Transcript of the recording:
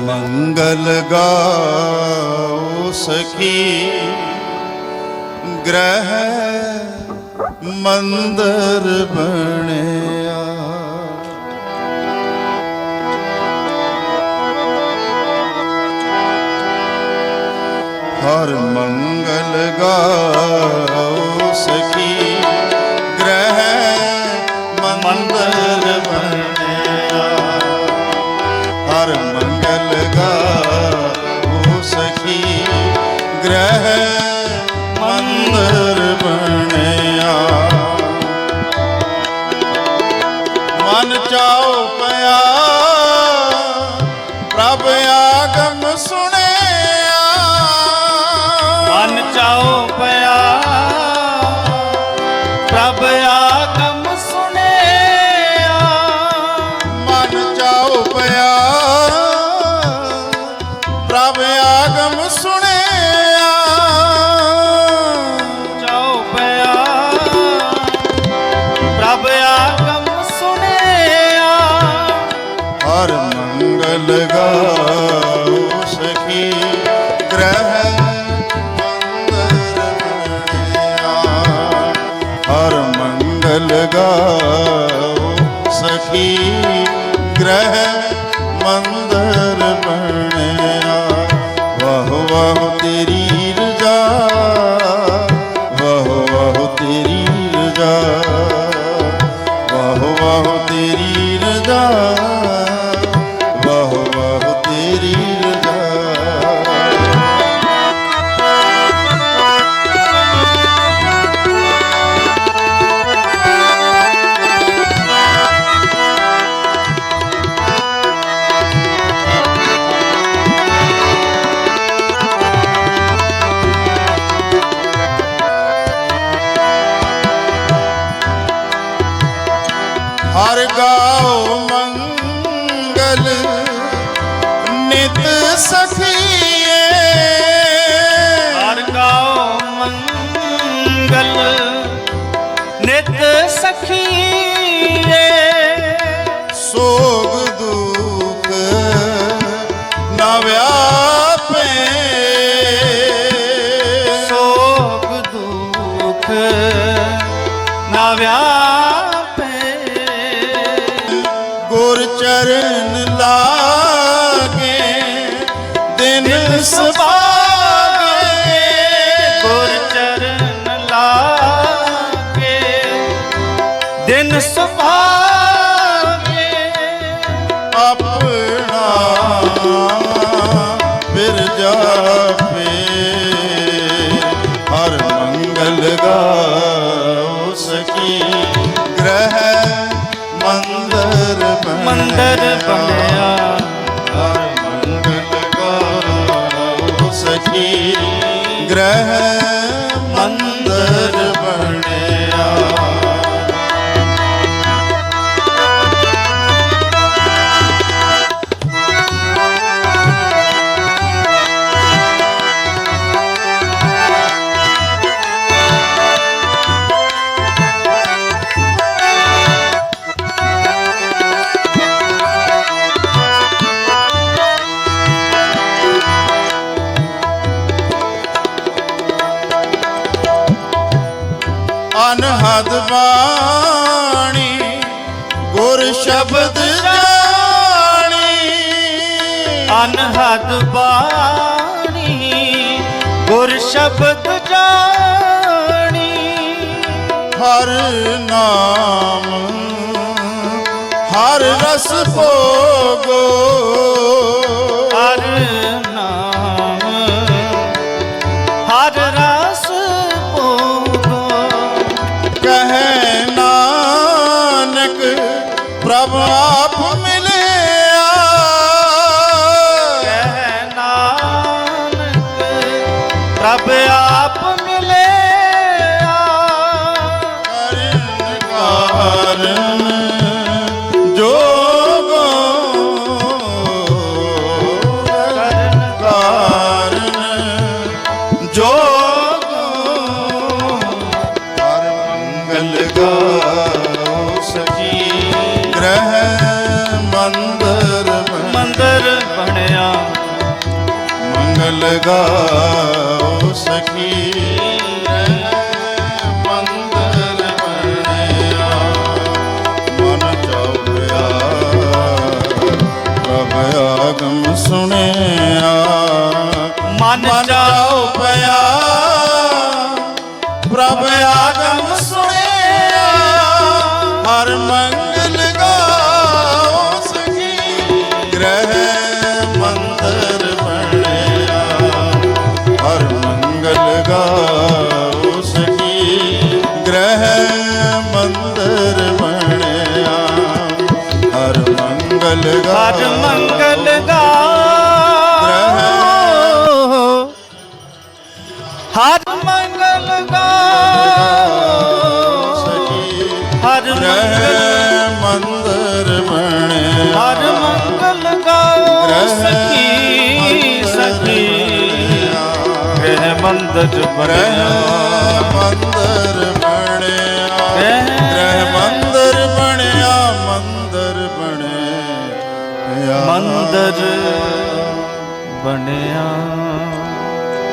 ਮੰਗਲ ਗਾਓ ਸਖੀ ਗ੍ਰਹਿ ਮੰਦਰ ਬਣਿਆ। ਹਰ ਮੰਗਲ ਗਾਓ ਸਖੀ ਮੰਗਲ ਸਖੀ ਗ੍ਰਹਿ ਮੰਦਰ ਹਰ ਗਾਓ ਮੰਗਲ ਨਿਤ ਸਖੀਏ। ਹਰ ਗਾਓ ਮੰਗਲ ਨਿਤ ਸਖੀਏ। ਦਿਨ ਸੁਭਾਗੇ ਗੁਰ ਚਰਨ ਲਾਗੇ। ਦਿਨ ਸੁਭਾਗੇ ਆਪਣਾ ਬਿਰਜਾ ਪੇ ਹਰ ਮੰਗਲ ਗਾਓ ਸਕੀ ਗ੍ਰਹਿ ਮੰਦਰ ਬਣਿਆ। ਮੰਦਰ ਬਣਿਆ। ਅਨਹਦ ਬਾਣੀ ਗੁਰ ਸ਼ਬਦ ਜਾਣੀ। ਅਨਹਦ ਬਾਣੀ ਗੁਰ ਸ਼ਬਦ ਜਾਣੀ। ਹਰ ਨਾਮ ਹਰ ਰਸ ਭੋਗੋ। ਗ੍ਰਹਿ ਮੰਦਰ ਮੰਦਰ ਬਣਿਆ। ਮੰਗਲ ਗਾਓ ਸਖੀ ਮੰਦਰ ਬਣਿਆ। ਮਨ ਚੌਪਿਆ ਪ੍ਰਭ ਸੁਣਿਆ। ਮਨ ਚੌਪਿਆ ਪ੍ਰਭ ਸੁਣਿਆ। ਹਰ ਮੰਗ ਹਰ ਮੰਗਲ ਗਾਓ ਹਰ ਮੰਗਲ ਗਾਓ ਹਰ ਮੰਦਰ ਹਰ ਮੰਗਲ ਗਾਓ ਸਖੀ ਮੰਦਰ ਬਣਿਆ ਮੰਦਰ ਮੰਦਰ ਬਣਿਆ।